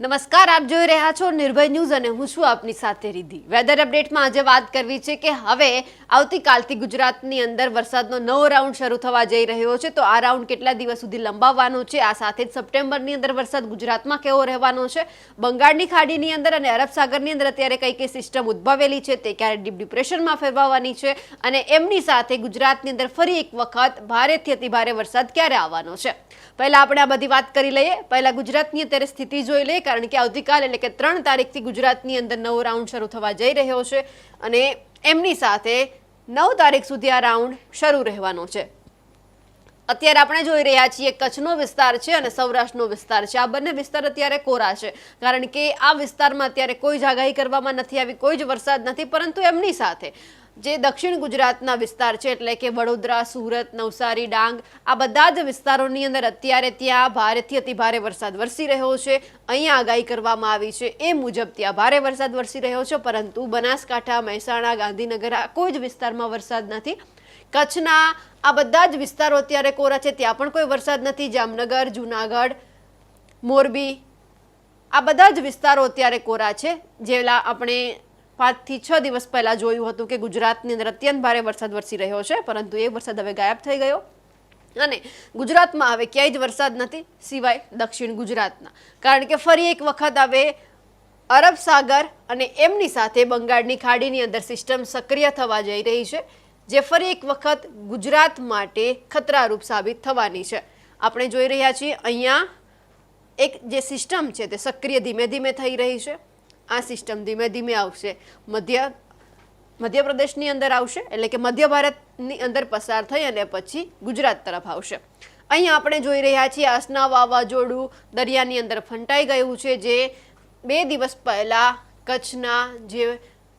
નમસ્કાર, આપ જોઈ રહ્યા છો નિર્ભય ન્યૂઝ અને હું છું આપની સાથે રિધિ વેધર અપડેટમાં આજે વાત કરવી છે કે હવે આવતીકાલથી ગુજરાતની અંદર વરસાદનો નવો રાઉન્ડ શરૂ થવા જઈ રહ્યો છે. તો આ રાઉન્ડ કેટલા દિવસ સુધી લંબાવવાનો છે? આ સાથે જ સપ્ટેમ્બરની અંદર વરસાદ ગુજરાતમાં કેવો રહેવાનો છે? બંગાળની ખાડીની અંદર અને અરબ સાગરની અંદર અત્યારે કઈ કઈ સિસ્ટમ ઉદ્ભવેલી છે તે ક્યારે ડીપ ડિપ્રેશનમાં ફેરવાવાની છે અને એમની સાથે ગુજરાતની અંદર ફરી એક વખત ભારેથી અતિ ભારે વરસાદ ક્યારે આવવાનો છે? પહેલા આપણે આ બધી વાત કરી લઈએ. પહેલા ગુજરાતની અત્યારે સ્થિતિ જોઈ લઈએ. કારણ કે આવતીકાલ એટલે કે ત્રણ તારીખથી ગુજરાતની અંદર નવો રાઉન્ડ શરૂ થવા જઈ રહ્યો છે અને એમની સાથે નવ તારીખ સુધી આ રાઉન્ડ શરૂ રહેવાનો છે. અત્યારે આપણે જોઈ રહ્યા છીએ કચ્છનો વિસ્તાર છે અને સૌરાષ્ટ્રનો વિસ્તાર છે. આ બંને વિસ્તાર અત્યારે કોરા છે. કારણ કે આ વિસ્તારમાં અત્યારે કોઈ જ આગાહી કરવામાં નથી આવી, કોઈ જ વરસાદ નથી, પરંતુ એમની સાથે જે દક્ષિણ ગુજરાતના વિસ્તાર છે, એટલે કે વડોદરા, સુરત, નવસારી, ડાંગ, આ બધા જ વિસ્તારોની અંદર અત્યારે ત્યાં ભારેથી અતિભારે વરસાદ વરસી રહ્યો છે. અહીંયા આગાહી કરવામાં આવી છે એ મુજબ ત્યાં ભારે વરસાદ વરસી રહ્યો છે, પરંતુ બનાસકાંઠા, મહેસાણા, ગાંધીનગર આ કોઈ જ વિસ્તારમાં વરસાદ નથી. કચ્છના આ બધા જ વિસ્તારો અત્યારે કોરા છે, ત્યાં પણ કોઈ વરસાદ નથી. જામનગર, જુનાગઢ, મોરબી આ બધા જ વિસ્તારો અત્યારે કોરા છે, જેલા આપણે પાંચથી છ દિવસ પહેલા જોયું હતું કે ગુજરાતની અંદર અત્યંત ભારે વરસાદ વરસી રહ્યો છે, પરંતુ એ વરસાદ હવે ગાયબ થઈ ગયો. અને ગુજરાતમાં હવે ક્યાંય જ વરસાદ નથી, સિવાય દક્ષિણ ગુજરાતના. કારણ કે ફરી એક વખત હવે અરબ સાગર અને એમની સાથે બંગાળની ખાડીની અંદર સિસ્ટમ સક્રિય થવા જઈ રહી છે, જે ફરી એક વખત ગુજરાત માટે ખતરારૂપ સાબિત થવાની છે. આપણે જોઈ રહ્યા છીએ, અહીંયા એક જે સિસ્ટમ છે તે સક્રિય ધીમે ધીમે થઈ રહી છે. આ સિસ્ટમ ધીમે ધીમે આવશે. મધ્ય, મધ્યપ્રદેશની અંદર આવશે, એટલે કે મધ્ય ભારતની અંદર પસાર થઈ અને પછી ગુજરાત તરફ આવશે. અહીં આપણે જોઈ રહ્યા છીએ આસના વાવાઝોડું દરિયાની અંદર ફંટાઈ ગયું છે, જે બે દિવસ પહેલાં કચ્છના જે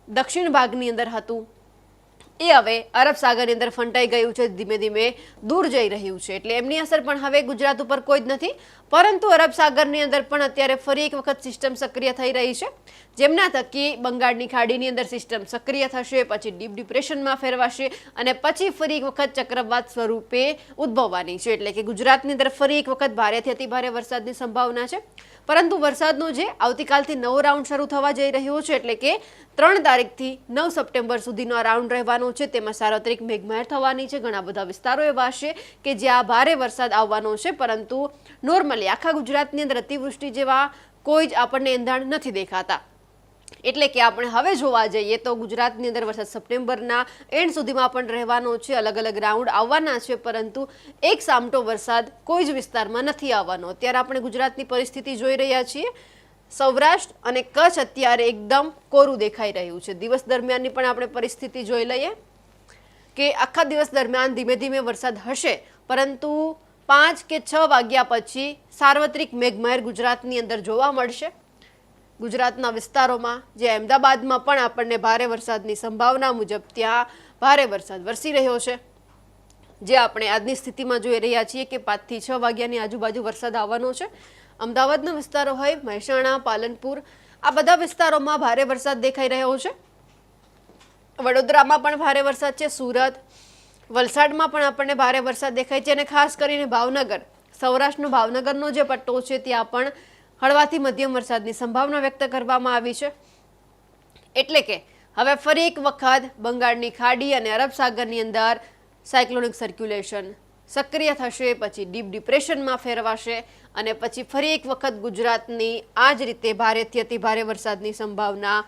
દક્ષિણ ભાગની અંદર હતું એ હવે અરબ સાગરની અંદર ફંટાઈ ગયું છે, ધીમે ધીમે દૂર જઈ રહ્યું છે. એટલે એમની અસર પણ હવે ગુજરાત ઉપર કોઈ જ નથી. પરંતુ અરબ સાગરની અંદર પણ અત્યારે ફરી એક વખત સિસ્ટમ સક્રિય થઈ રહી છે. જેમના થકી બંગાળની ખાડીની અંદર સિસ્ટમ સક્રિય થશે, પછી ડીપ ડિપ્રેશનમાં ફેરવાશે અને પછી ફરી એક વખત ચક્રવાત સ્વરૂપે ઉદ્ભવવાની છે. એટલે કે ગુજરાતની અંદર ફરી એક વખત ભારેથી અતિ ભારે વરસાદની સંભાવના છે. પરંતુ વરસાદનો જે આવતીકાલથી નવો રાઉન્ડ શરૂ થવા જઈ રહ્યો છે, એટલે કે ત્રણ તારીખથી નવ સપ્ટેમ્બર સુધીનો રાઉન્ડ રહેવાનો છે. તેમાં સાર્વત્રિક મેઘમહેર થવાની છે. ઘણા બધા વિસ્તારો એવા છે કે જ્યાં ભારે વરસાદ આવવાનો છે, પરંતુ નોર્મલી આખા ગુજરાતની અંદર અતિવૃષ્ટિ જેવા કોઈ જ આપણને એંધાણ નથી દેખાતા. એટલે કે આપણે હવે જોવા જઈએ તો ગુજરાતની અંદર વરસાદ સપ્ટેમ્બરના એન્ડ સુધીમાં પણ રહેવાનો છે અલગ અલગ રાઉન્ડ આવવાના છે, પરંતુ એક સામટો વરસાદ કોઈ જ વિસ્તારમાં નથી આવવાનો. અત્યારે આપણે ગુજરાતની પરિસ્થિતિ જોઈ રહ્યા છીએ. સૌરાષ્ટ્ર અને કચ્છ અત્યારે એકદમ કોરું દેખાઈ રહ્યું છે. દિવસ દરમિયાનની પણ આપણે પરિસ્થિતિ જોઈ લઈએ કે આખા દિવસ દરમિયાન ધીમે ધીમે વરસાદ હશે, પરંતુ પાંચ કે છ વાગ્યા પછી સાર્વત્રિક મેઘમહેર ગુજરાતની અંદર જોવા મળશે. ગુજરાતના વિસ્તારોમાં, જે અમદાવાદમાં પણ આપણને ભારે વરસાદની સંભાવના મુજબ ત્યાં ભારે વરસાદ વરસી રહ્યો છે. જે આપણે આજની સ્થિતિમાં જોઈ રહ્યા છીએ કે પાંચથી છ વાગ્યાની આજુબાજુ વરસાદ આવવાનો છે. અમદાવાદના વિસ્તારો હોય, મહેસાણા, પાલનપુર, આ બધા વિસ્તારોમાં ભારે વરસાદ દેખાઈ રહ્યો છે. વડોદરામાં પણ ભારે વરસાદ છે. સુરત, વલસાડમાં પણ આપણને ભારે વરસાદ દેખાય છે અને ખાસ કરીને ભાવનગર, સૌરાષ્ટ્રનો ભાવનગરનો જે પટ્ટો છે, ત્યાં પણ હળવાથી મધ્યમ વરસાદની સંભાવના વ્યક્ત કરવામાં આવી છે. એટલે કે હવે ફરી એક વખત બંગાળની ખાડી અને અરબ સાગરની અંદર સાયક્લોનિક સર્ક્યુલેશન સક્રિય થશે, પછી ડીપ ડિપ્રેશનમાં ફેરવાશે અને પછી ફરી એક વખત ગુજરાતની આ જ રીતે ભારેથી અતિ ભારે વરસાદની સંભાવના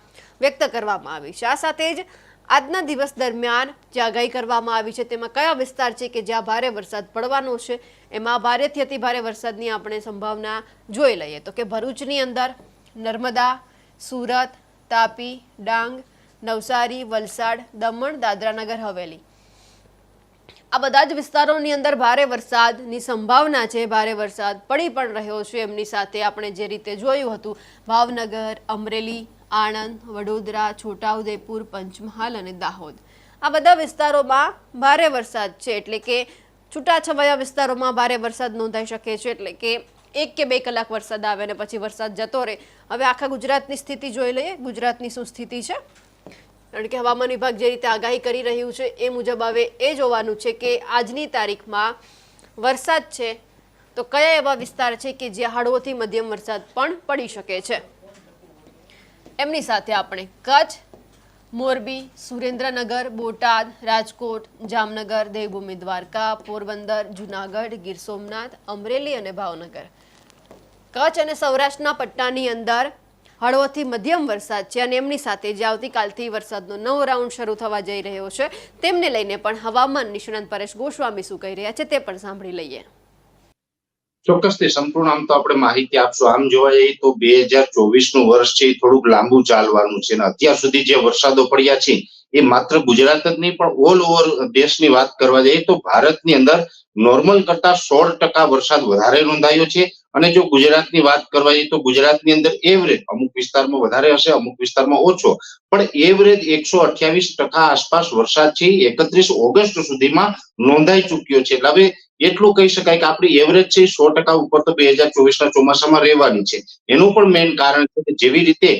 વ્યક્ત કરવામાં આવી છે. આ સાથે જ આજના દિવસ દરમિયાન જે આગાહી કરવામાં આવી છે. તેમાં કયા વિસ્તાર છે કે જ્યાં ભારે વરસાદ પડવાનો છે? એમાં ભારેથી અતિ ભારે વરસાદની આપણે સંભાવના જોઈ લઈએ તો કે ભરૂચની અંદર નર્મદા, સુરત, તાપી, ડાંગ, નવસારી, વલસાડ, દમણ, દાદરાનગર, હવેલી. આ બધા જ વિસ્તારોની અંદર ભારે વરસાદની સંભાવના છે. ભારે વરસાદ પડી પણ રહ્યો છે. એમની સાથે આપણે જે રીતે જોયું હતું, ભાવનગર, અમરેલી આણંદ, વડોદરા, છોટાઉદેપુર, પંચમહાલ અને દાહોદ. આ બધા વિસ્તારોમાં ભારે વરસાદ છે, એટલે કે છૂટાછવાયા વિસ્તારોમાં ભારે વરસાદ નોંધાઈ શકે છે, એટલે કે એક કે બે કલાક વરસાદ આવે અને પછી વરસાદ જતો રહે. હવે આખા ગુજરાતની સ્થિતિ જોઈ લઈએ. ગુજરાતની શું સ્થિતિ છે? કારણ કે હવામાન વિભાગ જે રીતે આગાહી કરી રહ્યું છે, એ મુજબ હવે એ જોવાનું છે કે આજની તારીખમાં વરસાદ છે, તો કયા એવા વિસ્તાર છે કે જ્યાં હળવોથી મધ્યમ વરસાદ પણ પડી શકે છે? એમની સાથે આપણે કચ્છ, મોરબી, સુરેન્દ્રનગર, બોટાદ, રાજકોટ, જામનગર, દેવભૂમિ, દ્વારકા, પોરબંદર, જુનાગઢ, ગીર સોમનાથ, અમરેલી અને ભાવનગર. કચ્છ અને સૌરાષ્ટ્રના પટ્ટાની અંદર હળવોથી મધ્યમ વરસાદ છે અને એમની સાથે જે આવતીકાલથી વરસાદનો નવો રાઉન્ડ શરૂ થવા જઈ રહ્યો છે, તેમને લઈને પણ હવામાન નિષ્ણાંત પરેશ ગોસ્વામી શું કહી રહ્યા છે તે પણ સાંભળી લઈએ. ચોક્કસથી સંપૂર્ણ આમ તો આપણે માહિતી આપશું. આમ જોવા જઈએ તો બે હજાર ચોવીસનું વર્ષ છે, એ થોડુંક લાંબુ ચાલવાનું છે અને અત્યાર સુધી જે વરસાદો પડ્યા છે, એ માત્ર ગુજરાત જ નહીં, પણ ઓલ ઓવર દેશની વાત કરવા જઈએ તો ભારતની અંદર નોર્મલ કરતા સોળ ટકા વરસાદ વધારે નોંધાયો છે અને જો ગુજરાતની વાત કરવા જઈએ તો ગુજરાતની અંદર એવરેજ અમુક વિસ્તારમાં વધારે હશે, અમુક વિસ્તારમાં ઓછો. પણ એવરેજ એકસો અઠ્યાવીસ ટકા આસપાસ વરસાદ છે એકત્રીસ ઓગસ્ટ સુધીમાં નોંધાઈ ચુક્યો છે. એટલે હવે એટલું કહી શકાય કે આપણી એવરેજ છે સો ટકા ઉપર તો બે હજાર ચોવીસ ના ચોમાસામાં રહેવાની છે. એનું પણ મેઇન કારણ છે કે જેવી રીતે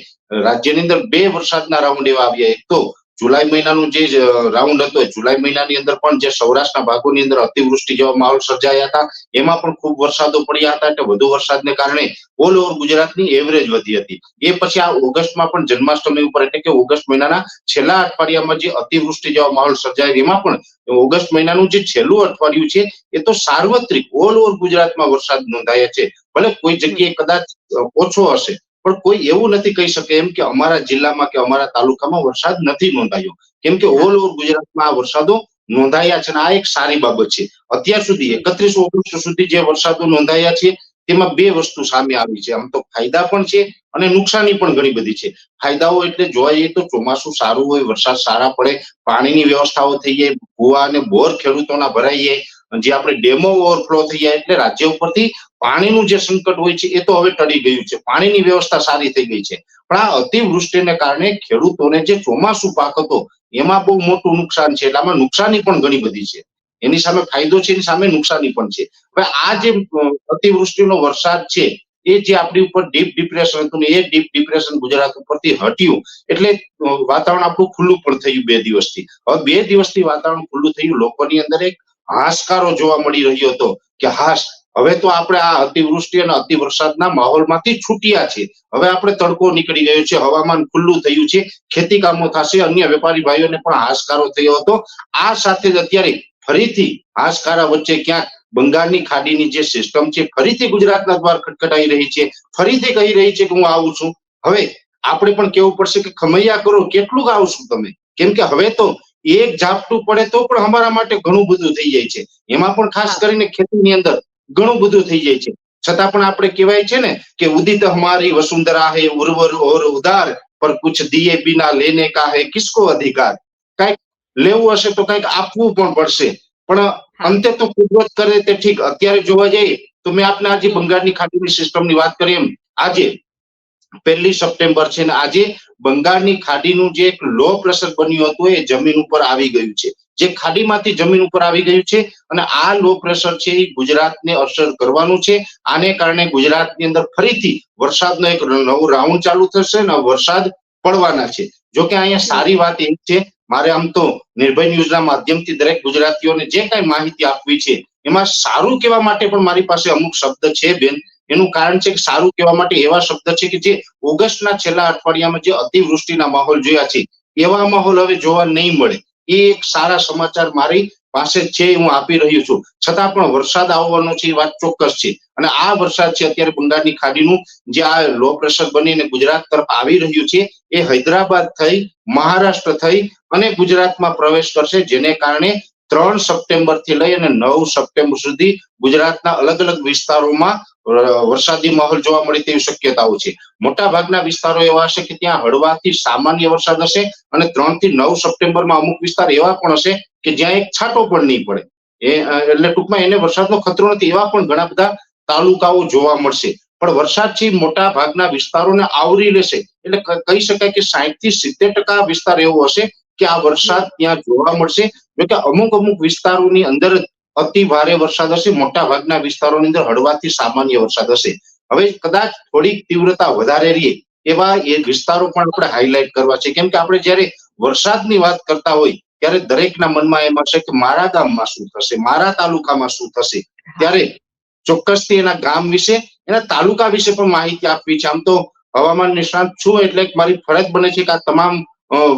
રાજ્યની અંદર બે વરસાદના રાઉન્ડ એવા આવ્યા, એક તો જુલાઈ મહિનાનું જે રાઉન્ડ હતો, જુલાઈ મહિનાની અંદર પણ જે સૌરાષ્ટ્રના ભાગોની અંદર અતિવૃષ્ટિ જેવા માહોલ સર્જાયા હતા. એમાં પણ ખૂબ વરસાદો પડ્યા હતા એટલે વધુ વરસાદને કારણે ઓલ ઓવર ગુજરાતની એવરેજ વધી હતી. એ પછી આ ઓગસ્ટમાં પણ જન્માષ્ટમી ઉપર, એટલે કે ઓગસ્ટ મહિનાના છેલ્લા અઠવાડિયામાં જે અતિવૃષ્ટિ જેવા માહોલ સર્જાય એમાં પણ ઓગસ્ટ મહિનાનું જે છેલ્લું અઠવાડિયું છે, એ તો સાર્વત્રિક ઓલ ઓવર ગુજરાતમાં વરસાદ નોંધાયા છે. ભલે કોઈ જગ્યાએ કદાચ ઓછો હશે પણ કોઈ એવું નથી કહી શકે એમ કે અમારા જિલ્લામાં કે અમારા તાલુકામાં વરસાદ નથી નોંધાયો. કેમ કે ઓલ ઓવર ગુજરાતમાં આ વરસાદો નોંધાયા છે અને આ એક સારી બાબત છે. અત્યાર સુધી એકત્રીસ ઓગસ્ટ સુધી જે વરસાદો નોંધાયા છે, તેમાં બે વસ્તુ સામે આવી છે. આમ તો ફાયદા પણ છે અને નુકસાની પણ ઘણી બધી છે. ફાયદાઓ એટલે જોવા જઈએ તો ચોમાસું સારું હોય, વરસાદ સારા પડે, પાણીની વ્યવસ્થાઓ થઈ જાય, કુવા અને બોર ખેડૂતોના ભરાઈ જાય જે આપણે ડેમો ઓવરફ્લો થઈ જાય એટલે રાજ્ય ઉપરથી પાણીનું જે સંકટ હોય છે, એ તો હવે ટળી ગયું છે. પાણીની વ્યવસ્થા સારી થઈ ગઈ છે. પણ આ અતિવૃષ્ટિને કારણે ખેડૂતોને જે ચોમાસું પાક હતો, એમાં બહુ મોટું નુકસાન છે. એટલે આમાં નુકસાની પણ ઘણી બધી છે. એની સામે ફાયદો છે, એની સામે નુકસાની પણ છે. હવે આ જે અતિવૃષ્ટિનો વરસાદ છે, એ જે આપણી ઉપર ડીપ ડિપ્રેશન હતું ને, એ ડીપ ડિપ્રેશન ગુજરાત ઉપરથી હટ્યું. એટલે વાતાવરણ આપણું ખુલ્લું પણ થયું બે દિવસથી. હવે બે દિવસથી વાતાવરણ ખુલ્લું થયું. લોકોની અંદર એક હાશકારો જોવા મળી રહ્યો હતો કે હાશ, હવે તો આપણે આ અતિવૃષ્ટિ અને અતિ વરસાદના માહોલમાંથી છૂટ્યા છે. હવે આપણે તડકો નીકળી ગયો છે, હવામાન ખુલ્લું થયું છે, ખેતી કામો થશે, અન્ય વેપારી ભાઈઓને પણ હાશકારો થયો હતો. આ સાથે જ અત્યારે ફરીથી હાશકારા વચ્ચે ક્યાંક બંગાળની ખાડીની જે સિસ્ટમ છે, ફરીથી ગુજરાતના દ્વાર ખટખટાઈ રહી છે. ફરીથી કહી રહી છે કે હું આવું છું. હવે આપણે પણ કેવું પડશે કે ખમૈયા કરો, કેટલું આવશું તમે? કેમ કે હવે તો એક ઝાપટું પડે તો પણ અમારા માટે ઘણું બધું થઈ જાય છે. એમાં પણ ખાસ કરીને ખેતીની અંદર ઘણું બધું થઈ જાય છે. છતાં પણ આપણે કહેવાય છે ને કે ઉદિત હમારી વસુંધરા હે ઉર્વર ઓર ઉદાર પર કુછ દિયે બિના લેને કા હે કિસકો અધિકાર? કંઈક લેવું હશે તો કંઈક આપવું પણ પડશે. પણ અંતે તો કુદરત કરે તે ઠીક. અત્યારે જોવા જઈએ તો મેં આપને આજે બંગાળની ખાડીની સિસ્ટમની વાત કરી એમ. આજે પહેલી સપ્ટેમ્બર છે આજે બંગાળની ખાડીનું જે એક લો પ્રેશર બન્યું હતું એ જમીન ઉપર આવી ગયું છે. જે ખાડીમાંથી જમીન ઉપર આવી ગયું છે અને આ લો પ્રેશર છે એ ગુજરાતને અસર કરવાનું છે. આને કારણે ગુજરાતની અંદર ફરીથી વરસાદનો એક નવું રાઉન્ડ ચાલુ થશે અને વરસાદ પડવાના છે. જો કે અહીંયા સારી વાત એ છે, મારે આમ તો નિર્ભય ન્યૂઝના માધ્યમથી દરેક ગુજરાતીઓને જે કઈ માહિતી આપવી છે એમાં સારું કહેવા માટે પણ મારી પાસે અમુક શબ્દ છે બેન. એનું કારણ છે કે સારું કહેવા માટે એવા શબ્દ છે કે જે ઓગસ્ટના છેલ્લા અઠવાડિયામાં જે અતિવૃષ્ટિના માહોલ જોયા છે, એવા માહોલ હવે જોવા નહીં મળે. એ એક સારા સમાચાર મારી પાસે છે, હું આપી રહ્યો છું. છતાં પણ વરસાદ આવવાનો છે એ વાત ચોક્કસ છે. અને આ વરસાદ છે અત્યારે બંગાળની ખાડીનું જે આ લો પ્રેશર બનીને ગુજરાત તરફ આવી રહ્યું છે, એ હૈદરાબાદ થઈ, મહારાષ્ટ્ર થઈ અને ગુજરાતમાં પ્રવેશ કરશે, જેને કારણે ત્રણ સપ્ટેમ્બરથી લઈ અને નવ સપ્ટેમ્બર સુધી ગુજરાતના અલગ અલગ વિસ્તારોમાં વરસાદી માહોલ જોવા મળે તેવી શક્યતાઓ છે. મોટા ભાગના વિસ્તારો એવા હશે કે ત્યાં હળવાથી સામાન્ય વરસાદ હશે અને ત્રણથી નવ સપ્ટેમ્બરમાં અમુક વિસ્તાર એવા પણ હશે કે જ્યાં એક છાંટો પણ નહીં પડે. એ એટલે ટૂંકમાં એને વરસાદનો ખતરો નથી એવા પણ ઘણા બધા તાલુકાઓ જોવા મળશે. પણ વરસાદ છે મોટા ભાગના વિસ્તારોને આવરી લેશે. એટલે કહી શકાય કે સાહીઠથી સિત્તેર ટકા વિસ્તાર એવો હશે કે આ વરસાદ ત્યાં જોવા મળશે. જોકે અમુક અમુક વિસ્તારોની અંદર અતિ ભારે વરસાદ હશે. મોટા ભાગના વિસ્તારોની અંદર હળવાથી સામાન્ય વરસાદ હશે. હવે કદાચ થોડીક તીવ્રતા વધારે રહે એવા એ વિસ્તારો પણ આપણે હાઇલાઇટ કરવા છે. કેમ કે આપણે જયારે વરસાદની વાત કરતા હોય, ત્યારે દરેકના મનમાં એમ હશે કે મારા ગામમાં શું થશે? મારા તાલુકામાં શું થશે? ત્યારે ચોક્કસથી એના ગામ વિશે, એના તાલુકા વિશે પણ માહિતી આપવી છે. આમ તો હવામાન નિષ્ણાત છું એટલે મારી ફરજ બને છે કે આ તમામ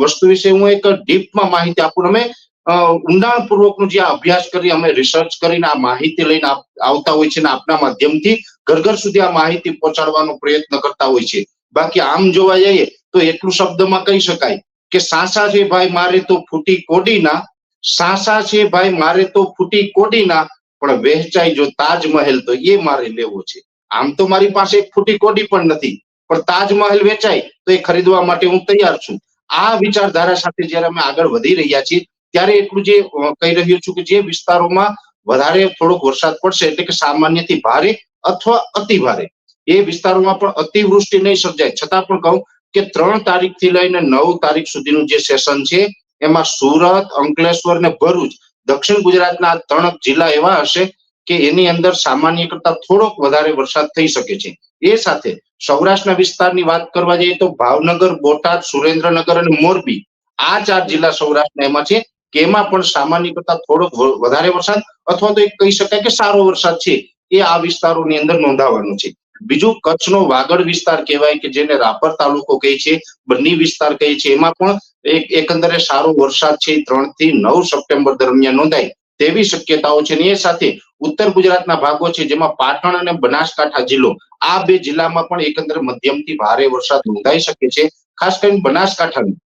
વસ્તુ વિશે હું એક ડીપમાં માહિતી આપું. અમે ઊંડાણ પૂર્વકનું જે અભ્યાસ કરી, અમે રિસર્ચ કરીને, આ માહિતી લઈને આવતા હોય છે અને આપના માધ્યમથી ઘર ઘર સુધી આ માહિતી પહોંચાડવાનો પ્રયત્ન કરતા હોય છે. બાકી આમ જોવા જઈએ, તો એટલું શબ્દમાં કહી શકાય કે, સાસા છે ભાઈ મારે તો ફૂટી કોડીના સાસા છે ભાઈ મારે તો ફૂટી કોડીના પણ વહેંચાય જો તાજમહેલ તો એ મારે લેવો છે. આમ તો મારી પાસે એક ફૂટી કોડી પણ નથી, પણ તાજમહેલ વેચાય તો એ ખરીદવા માટે હું તૈયાર છું. આ વિચારધારા સાથે જ્યારે અમે આગળ વધી રહ્યા છીએ ત્યારે એટલું જે કહી રહ્યો છું કે જે વિસ્તારોમાં વધારે થોડોક વરસાદ પડશે એટલે કે સામાન્યથી ભારે અથવા અતિ ભારે. એ વિસ્તારોમાં પણ અતિવૃષ્ટિ નહીં સર્જાય. છતાં પણ કહું કે ત્રણ તારીખથી લઈને નવ તારીખ સુધીનું જે સેશન છે, એમાં સુરત, અંકલેશ્વર ને ભરૂચ, દક્ષિણ ગુજરાતના ત્રણ જિલ્લા એવા હશે કે એની અંદર સામાન્ય કરતા થોડોક વધારે વરસાદ થઈ શકે છે. એ સાથે સૌરાષ્ટ્રના વિસ્તારની વાત કરવા જઈએ તો ભાવનગર, બોટાદ, સુરેન્દ્રનગર અને મોરબી આ ચાર જિલ્લા સૌરાષ્ટ્રના એમાં છે. કે એમાં પણ સામાન્ય કરતા થોડોક વધારે વરસાદ અથવા તો એક કહી શકાય કે સારો વરસાદ છે, એ આ વિસ્તારોની અંદર નોંધાવાનો છે. બીજું, કચ્છનો વાગડ વિસ્તાર કહેવાય કે જેને રાપર તાલુકો કહે છે, બન્ની વિસ્તાર કહે છે, એમાં પણ એક, એકંદરે સારો વરસાદ છે ત્રણથી નવ સપ્ટેમ્બર દરમિયાન નોંધાય. તેવી શક્યતાઓ છે અને એ સાથે ઉત્તર ગુજરાતના ભાગો છે, જેમાં પાટણ અને બનાસકાંઠા જિલ્લો, આ બે જિલ્લામાં પણ એકંદરે મધ્યમથી ભારે વરસાદ નોંધાઈ શકે છે. ખાસ કરીને બનાસકાંઠાનું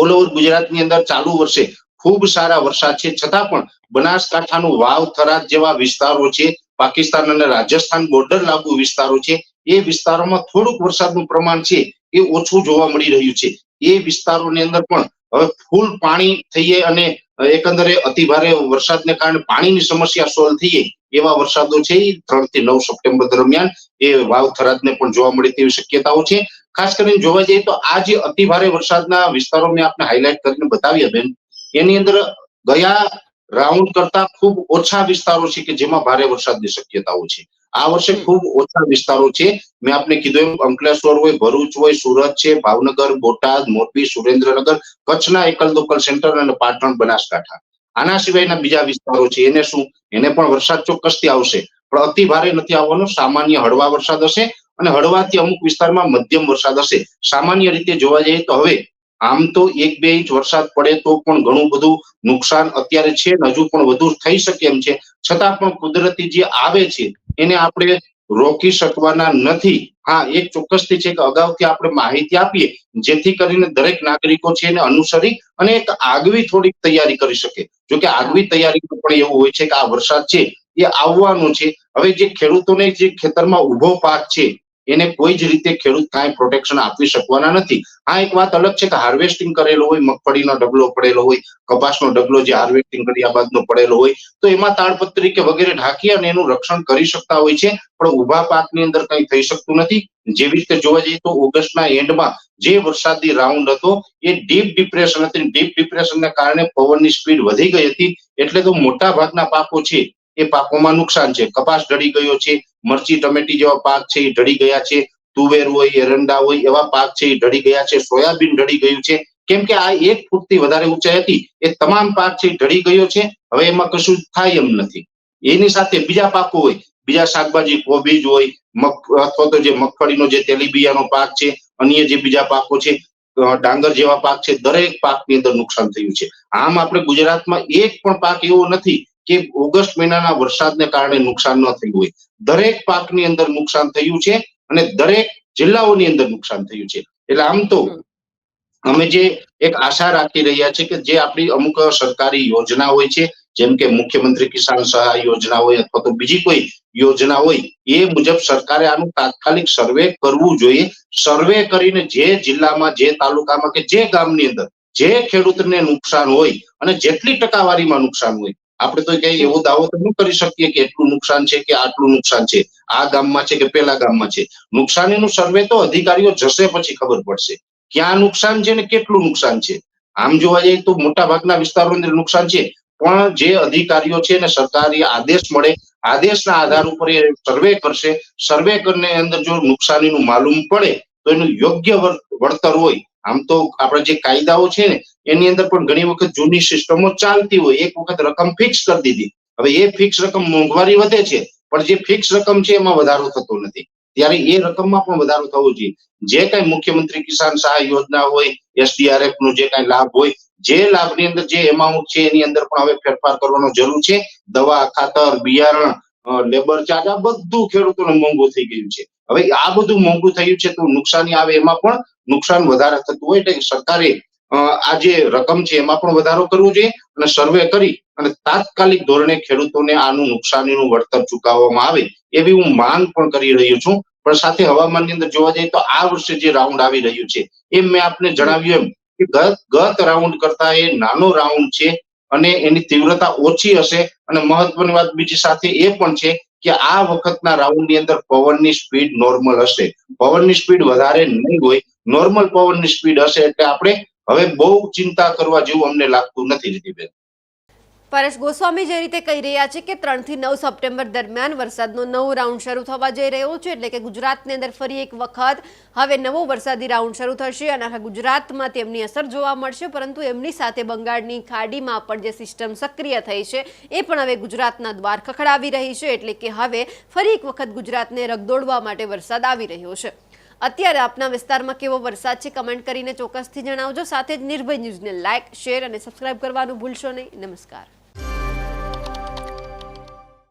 ઓલ ઓવર ગુજરાતની અંદર ચાલુ વર્ષે ખૂબ સારા વરસાદ છે. છતાં પણ બનાસકાંઠાનું વાવ, થરાદ જેવા વિસ્તારો છે, પાકિસ્તાન અને રાજસ્થાન બોર્ડર લાગુ વિસ્તારો છે, એ વિસ્તારોમાં થોડુંક વરસાદનું પ્રમાણ છે, એ ઓછું જોવા મળી રહ્યું છે. એ વિસ્તારોની અંદર પણ હવે ફૂલ પાણી થઈએ અને એકંદરે અતિભારે વરસાદને કારણે પાણીની સમસ્યા સોલ્વ થઈ એવા વરસાદો છે એ ત્રણથી નવ સપ્ટેમ્બર દરમિયાન એ વાવ, થરાદને પણ જોવા મળે તેવી શક્યતાઓ છે. ખાસ કરીને જોવા જઈએ તો આ જે અતિભારે વરસાદના વિસ્તારો મેં આપને હાઇલાઇટ કરીને બતાવ્યા બેન. એની અંદર ગયા રાઉન્ડ કરતા ખૂબ ઓછા વિસ્તારો છે કે જેમાં ભારે વરસાદની શક્યતાઓ છે. આ વર્ષે ખૂબ ઓછા વિસ્તારો છે. મેં આપને કીધું એમ અંકલેશ્વર હોય ભરૂચ હોય સુરત છે ભાવનગર બોટાદ મોરબી સુરેન્દ્રનગર કચ્છના એકલ દોકલ સેન્ટર અને પાટણ બનાસકાંઠા. આના સિવાયના બીજા વિસ્તારો છે. એને શું? એને પણ વરસાદ ચોક્કસથી આવશે. પણ અતિ ભારે નથી આવવાનો. સામાન્ય હળવા વરસાદ હશે અને હળવાથી અમુક વિસ્તારમાં મધ્યમ વરસાદ હશે. સામાન્ય રીતે જોવા જઈએ તો હવે આમ તો એક બે ઇંચ વરસાદ પડે તો પણ ઘણું બધું નુકસાન અત્યારે છે ને હજુ પણ વધુ થઈ શકે એમ છે. છતાં પણ કુદરતી જે આવે છે, એને આપણે રોકી શકવાના નથી. હા, એક ચોક્કસથી છે કે અગાઉથી આપણે માહિતી આપીએ, જેથી કરીને દરેક નાગરિકો છે એને અનુસરી અને એક આગવી થોડીક તૈયારી કરી શકે. જો કે આગવી તૈયારી પણ એવું હોય છે કે આ વરસાદ છે એ આવવાનો છે. હવે જે ખેડૂતોને જે ખેતરમાં ઊભો પાક છે એને કોઈ જ રીતે ખેડૂત કાંઈ પ્રોટેક્શન આપી શકવાના નથી. આ એક વાત અલગ છે કે હાર્વેસ્ટિંગ કરેલો હોય, મગફળીનો ડગલો પડેલો હોય, કપાસનો ડગલો જે હાર્વેસ્ટિંગ કર્યા બાદનો પડેલો હોય, તો એમાં તાડપત્રી કે વગેરે ઢાંકી અને એનું રક્ષણ કરી શકતા હોય છે, પણ ઊભા પાકની અંદર કંઈ થઈ શકતું નથી. જેવી રીતે જોવા જઈએ તો ઓગસ્ટના એન્ડમાં જે વરસાદી રાઉન્ડ હતો, એ ડીપ ડિપ્રેશન હતી. ડીપ ડિપ્રેશનને કારણે પવનની સ્પીડ વધી ગઈ હતી. એટલે તો મોટા ભાગના પાકો છે એ પાકોમાં નુકસાન છે. કપાસ ઢળી ગયો છે, મરચી, ટમેટી જેવા પાક છે એ ઢળી ગયા છે, તુવેર હોય, એરંડા હોય, એવા પાક છે એ ઢળી ગયા છે, સોયાબીન ઢળી ગયું છે. કેમ કે આ એક ફૂટથી વધારે ઊંચાઈ હતી. એ તમામ પાક છે ઢળી ગયો છે. હવે એમાં કશું થાય એમ નથી. એની સાથે બીજા પાકો હોય, બીજા શાકભાજી, કોબીજ હોય મગ અથવા તો જે મગફળીનો જે તેલીબિયાનો પાક છે, અન્ય જે બીજા પાકો છે ડાંગર જેવા પાક છે, દરેક પાકની અંદર નુકસાન થયું છે. આમ આપણે ગુજરાતમાં એક પણ પાક એવો નથી કે ઓગસ્ટ મહિનાના વરસાદને કારણે નુકસાન ન થયું હોય. દરેક પાકની અંદર નુકસાન થયું છે અને દરેક જિલ્લાઓની અંદર નુકસાન થયું છે. એટલે આમ તો અમે જે એક આશા રાખી રહ્યા છે કે જે આપણી અમુક સરકારી યોજના હોય છે જેમ કે મુખ્યમંત્રી કિસાન સહાય યોજના હોય અથવા તો બીજી કોઈ યોજના હોય એ મુજબ સરકારે આનું તાત્કાલિક સર્વે કરવું જોઈએ. સર્વે કરીને જે જિલ્લામાં જે તાલુકામાં કે જે ગામની અંદર જે ખેડૂતને નુકસાન હોય અને જેટલી ટકાવારીમાં નુકસાન હોય આપણે તો ક્યાંય એવો દાવો તો ન કરી શકીએ કે એટલું નુકસાન છે કે આટલું નુકસાન છે. આ ગામમાં છે કે પેલા ગામમાં છે. નુકસાનીનું સર્વે તો અધિકારીઓ જશે પછી ખબર પડશે. ક્યાં નુકસાન છે ને કેટલું નુકસાન છે? આમ જોવા જઈએ તો મોટા ભાગના વિસ્તારોની અંદર નુકસાન છે. પણ જે અધિકારીઓ છે ને સરકારી આદેશ મળે, આદેશના આધાર ઉપર એ સર્વે કરશે. સર્વે કરીને અંદર જો નુકસાનીનું માલુમ પડે, તો એનું યોગ્ય વળ- વળતર હોય. આમ તો આપણા જે કાયદાઓ છે ને એની અંદર પણ ઘણી વખત જૂની સિસ્ટમો ચાલતી હોય. એક વખત રકમ ફિક્સ કરી દીધી. હવે એ ફિક્સ રકમ મોંઘવારી વધે છે, પણ જે ફિક્સ રકમ છે એમાં વધારો થતો નથી. ત્યારે એ રકમમાં પણ વધારો થવો જોઈએ. જે કઈ મુખ્યમંત્રી કિસાન સહાય યોજના હોય એસડીઆરએફ નો જે કઈ લાભ હોય, જે લાભની અંદર જે એમાઉન્ટ છે એની અંદર પણ હવે ફેરફાર કરવાનો જરૂર છે. દવા, ખાતર, બિયારણ લેબર ચાર્જ આ બધું ખેડૂતોને મોંઘું થઈ ગયું છે. હવે આ બધું મોંઘું થયું છે તો નુકસાની આવે એમાં પણ નુકસાન વધારે થતું હોય એટલે સરકારે આ જે રકમ છે એમાં પણ વધારો કરવો જોઈએ અને સર્વે કરી અને તાત્કાલિક ધોરણે ખેડૂતોને આનું નુકસાનીનું વળતર ચૂકવવામાં આવે એવી હું માંગ પણ કરી રહ્યો છું. પણ સાથે હવામાનની અંદર જોવા જઈએ તો આ વર્ષે જે રાઉન્ડ આવી રહ્યું છે, એમ મેં આપને જણાવ્યું એમ કે ગત રાઉન્ડ કરતા એ નાનો રાઉન્ડ છે અને એની તીવ્રતા ઓછી હશે. અને મહત્વની વાત બીજી સાથે એ પણ છે કે આ વખતના રાઉન્ડની અંદર પવનની સ્પીડ નોર્મલ હશે. પવનની સ્પીડ વધારે નહીં હોય. નોર્મલ પવનની સ્પીડ હશે એટલે આપણે હવે બહુ ચિંતા કરવા જેવું અમને લાગતું નથી રીતિબેન. પરેશ ગોસ્વામી જે રીતે કહી રહ્યા છે કે ત્રણથી નવ સપ્ટેમ્બર દરમિયાન વરસાદનો નવો રાઉન્ડ શરૂ થવા જઈ રહ્યો છે, એટલે કે ગુજરાતની અંદર ફરી એક વખત હવે નવો વરસાદી રાઉન્ડ શરૂ થશે અને આખા ગુજરાતમાં તેમની અસર જોવા મળશે, પરંતુ એમની સાથે બંગાળની ખાડીમાં પણ જે સિસ્ટમ સક્રિય થઈ છે, એ પણ હવે ગુજરાતના દ્વાર ખખડાવી રહી છે, એટલે કે હવે ફરી એક વખત ગુજરાતને રગદોડવા માટે વરસાદ આવી રહ્યો છે. અત્યારે આપના વિસ્તારમાં કેવો વરસાદ છે કમેન્ટ કરીને ચોક્કસથી જણાવજો. સાથે જ નિર્ભય ન્યૂઝને લાઇક શેર અને સબસ્ક્રાઇબ કરવાનું ભૂલશો નહીં. નમસ્કાર.